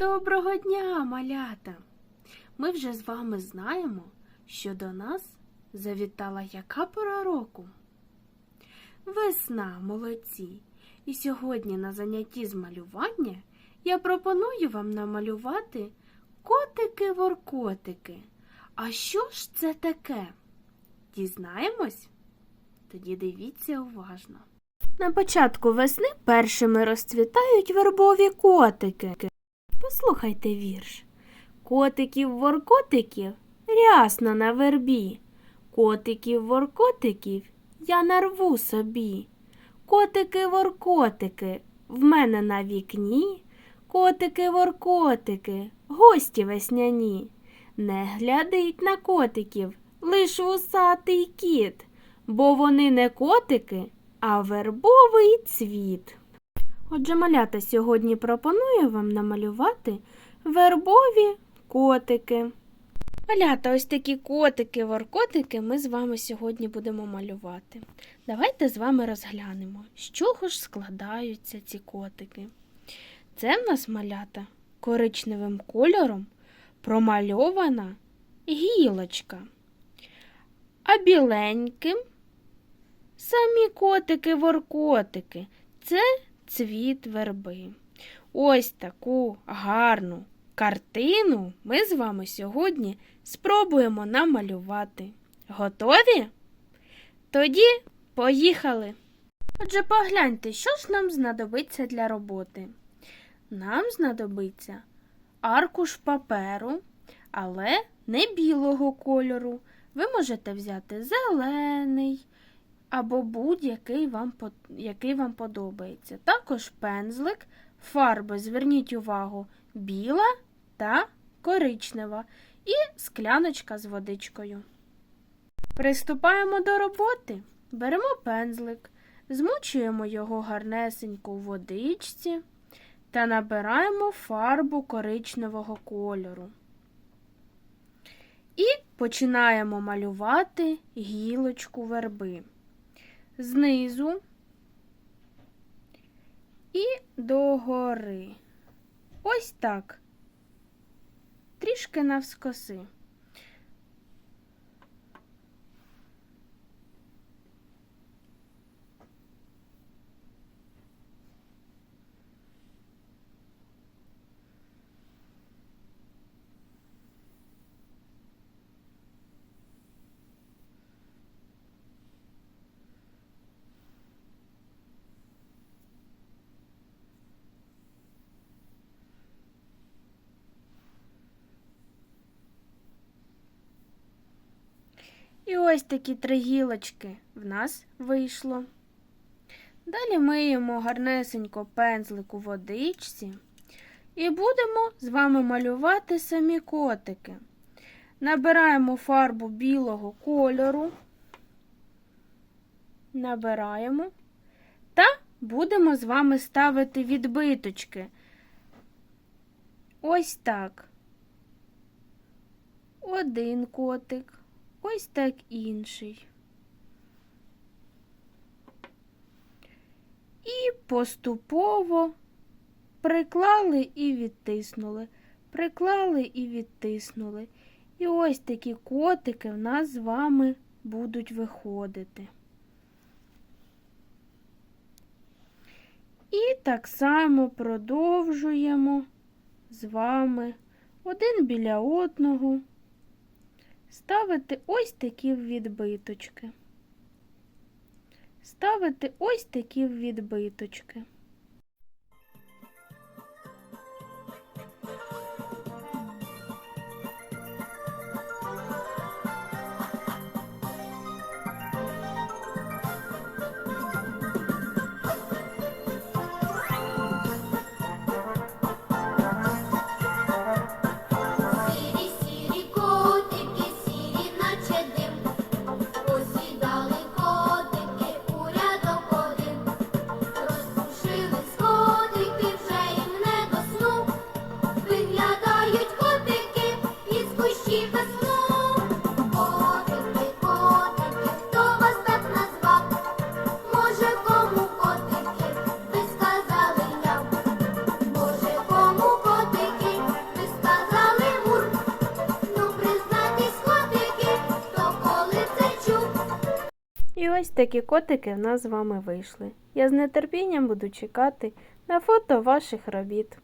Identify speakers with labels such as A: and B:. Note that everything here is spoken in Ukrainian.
A: Доброго дня, малята! Ми вже з вами знаємо, що до нас завітала яка пора року? Весна, молодці! І сьогодні на занятті з малювання я пропоную вам намалювати котики-воркотики. А що ж це таке? Дізнаємось? Тоді дивіться уважно. На початку весни першими розцвітають вербові котики. Послухайте вірш. Котиків-воркотиків рясно на вербі. Котиків-воркотиків я нарву собі. Котики-воркотики в мене на вікні. Котики-воркотики, гості весняні. Не глядить на котиків, лиш вусатий кіт, бо вони не котики, а вербовий цвіт. Отже, малята сьогодні пропоную вам намалювати вербові котики. Малята, ось такі котики-воркотики ми з вами сьогодні будемо малювати. Давайте з вами розглянемо, з чого ж складаються ці котики. Це в нас малята коричневим кольором промальована гілочка. А біленьким самі котики-воркотики. Це цвіт верби. Ось таку гарну картину ми з вами сьогодні спробуємо намалювати. Готові? Тоді поїхали. Отже, погляньте, що ж нам знадобиться для роботи. Нам знадобиться аркуш паперу, але не білого кольору. Ви можете взяти зелений або будь-який вам, який вам подобається. Також пензлик, фарби, зверніть увагу, біла та коричнева і скляночка з водичкою. Приступаємо до роботи. Беремо пензлик, змочуємо його гарнесенько у водичці та набираємо фарбу коричневого кольору. І починаємо малювати гілочку верби знизу і догори. Ось так. Трішки навскоси. І ось такі три гілочки в нас вийшло. Далі миємо гарнесенько пензлик у водичці і будемо з вами малювати самі котики. Набираємо фарбу білого кольору, набираємо та будемо з вами ставити відбиточки. Ось так. Один котик. Ось так інший. І поступово приклали і відтиснули, приклали і відтиснули. І ось такі котики в нас з вами будуть виходити. І так само продовжуємо з вами один біля одного ставити ось такі відбиточки. Ставити ось такі відбиточки. І ось такі котики в нас з вами вийшли. Я з нетерпінням буду чекати на фото ваших робіт.